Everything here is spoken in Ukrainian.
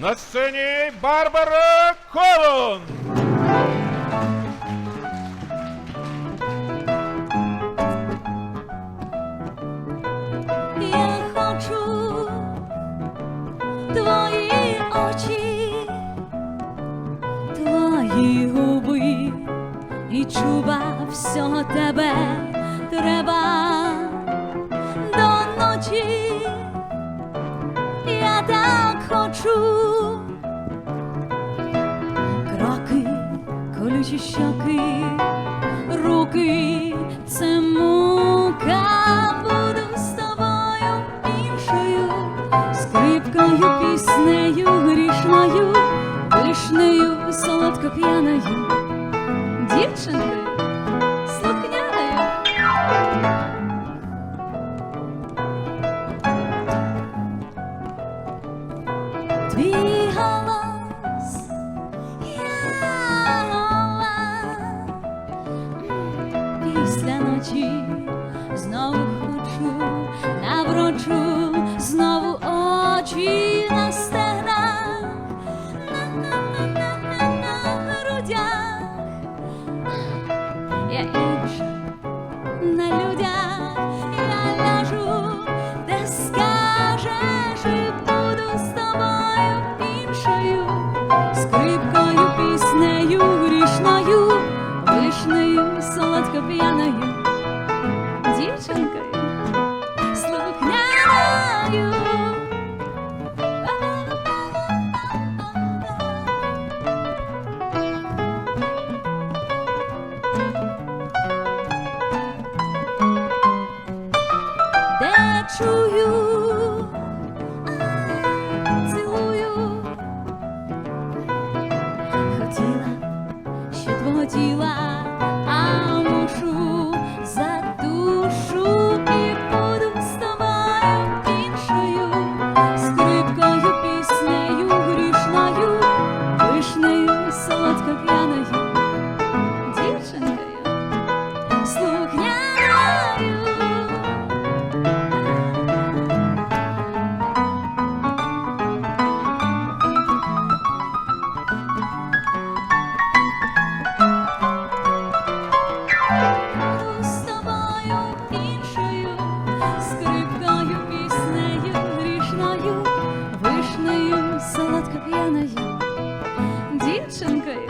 На сцені Барбара Колон. Я хочу твої очі, твої губи і чува всього тебе треба Так хочу. Кроки, колючі щоки, руки, це мука. Буду з тобою іншою, скрипкою, піснею, грішною, вишнею, солодко п'яною, дівчинкою, після ночі знову хочу, наврочу знову очі на стегнах, на грудях, я інша на людях. true you. сладко п'яною дівчинкою.